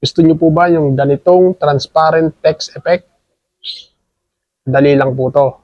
Gusto nyo po ba yung ganitong transparent text effect? Dali lang po to.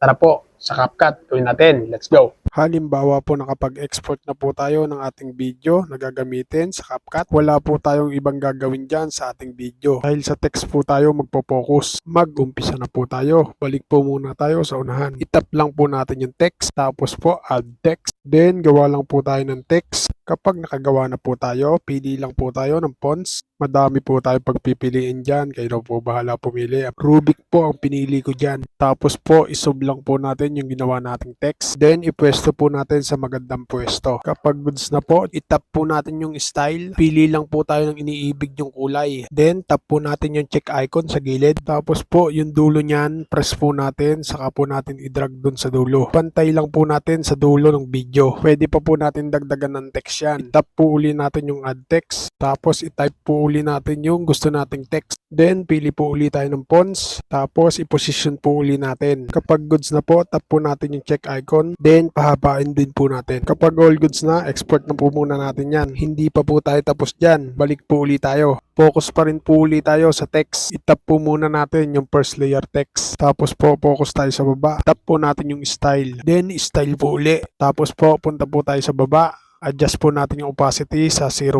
Tara po, sa CapCut, gawin natin. Let's go! Halimbawa po nakapag-export na po tayo ng ating video na gagamitin sa CapCut. Wala po tayong ibang gagawin dyan sa ating video. Dahil sa text po tayo magpo-focus. Mag-umpisa na po tayo. Balik po muna tayo sa unahan. Itap lang po natin yung text. Tapos po add text. Then gawa lang po tayo ng text. Kapag nakagawa na po tayo, pili lang po tayo ng fonts. Madami po tayo pagpipiliin dyan. Kayo po bahala pumili. Rubik po ang pinili ko dyan. Tapos po, isub lang po natin yung ginawa nating text. Then, ipwesto po natin sa magandang pwesto. Kapag goods na po, itap po natin yung style. Pili lang po tayo ng iniibig yung kulay. Then, tap po natin yung check icon sa gilid. Tapos po, yung dulo niyan, press po natin. Saka po natin i-drag dun sa dulo. Pantay lang po natin sa dulo ng video. Pwede pa po natin dagdagan ng text yan. Itap po uli natin yung add text. Tapos, itype po uli natin yung gusto nating text. Then, pili po uli tayo ng fonts. Tapos, i-position po uli natin. Kapag goods na po, tap po natin yung check icon. Then, pahabain din po natin. Kapag all goods na, export na po muna natin yan. Hindi pa po tayo tapos dyan. Balik po uli tayo. Focus pa rin po uli tayo sa text. Itap po muna natin yung first layer text. Tapos po, focus tayo sa baba. Tap po natin yung style. Then, style po uli. Tapos po, punta po tayo sa baba adjust po natin yung opacity sa 0%.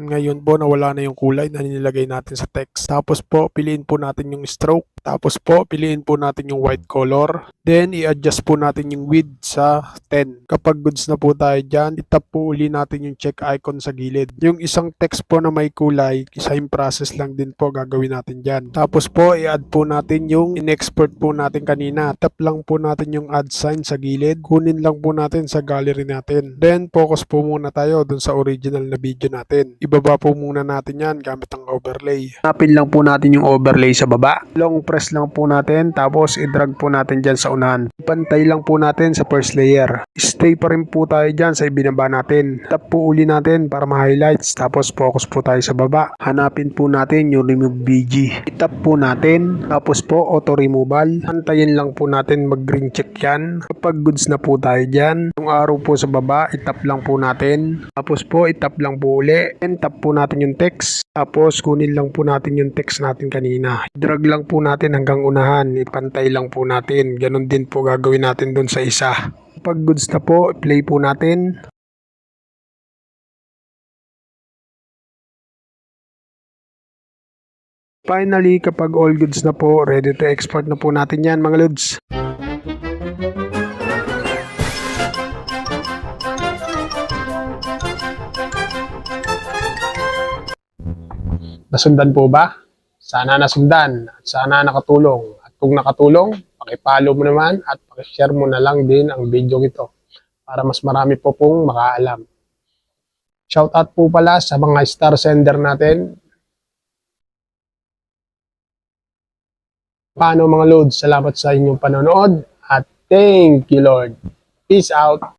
Ngayon po nawala na yung kulay na nilagay natin sa text. Tapos po piliin po natin yung stroke. Tapos po piliin po natin yung white color. Then i-adjust po natin yung width sa 10. Kapag goods na po tayo dyan, itap po uli natin yung check icon sa gilid. Yung isang text po na may kulay, same process lang din po gagawin natin dyan. Tapos po i-add po natin yung in-export po natin kanina. Tap lang po natin yung add sign sa gilid. Kunin lang po natin sa gallery natin. Then focus po muna tayo dun sa original na video natin. Ibaba po muna natin yan gamit ang overlay. Hanapin lang po natin yung overlay sa baba. Long press lang po natin tapos i-drag po natin dyan sa unahan. Pantay lang po natin sa first layer. Stay pa rin po tayo dyan sa ibinaba natin. Tap po uli natin para ma-highlights tapos focus po tayo sa baba. Hanapin po natin yung remove BG. Itap po natin tapos po auto removal. Antayin lang po natin mag green check yan. Kapag goods na po tayo dyan, yung arrow po sa baba, itap lang po natin. Tapos po, itap lang po uli. And tap po natin yung text. Tapos kunin lang po natin yung text natin kanina. Drag lang po natin hanggang unahan. Ipantay lang po natin. Ganon din po gagawin natin dun sa isa. Pag goods na po, play po natin. Finally, kapag all goods na po, ready to export na po natin yan mga lods. Nasundan po ba? Sana nasundan at sana nakatulong. At kung nakatulong, pakipalo mo naman at pakishare mo na lang din ang video ito para mas marami po pong makaalam. Shoutout po pala sa mga star sender natin. Paano mga loads? Salamat sa inyong panonood at thank you Lord. Peace out.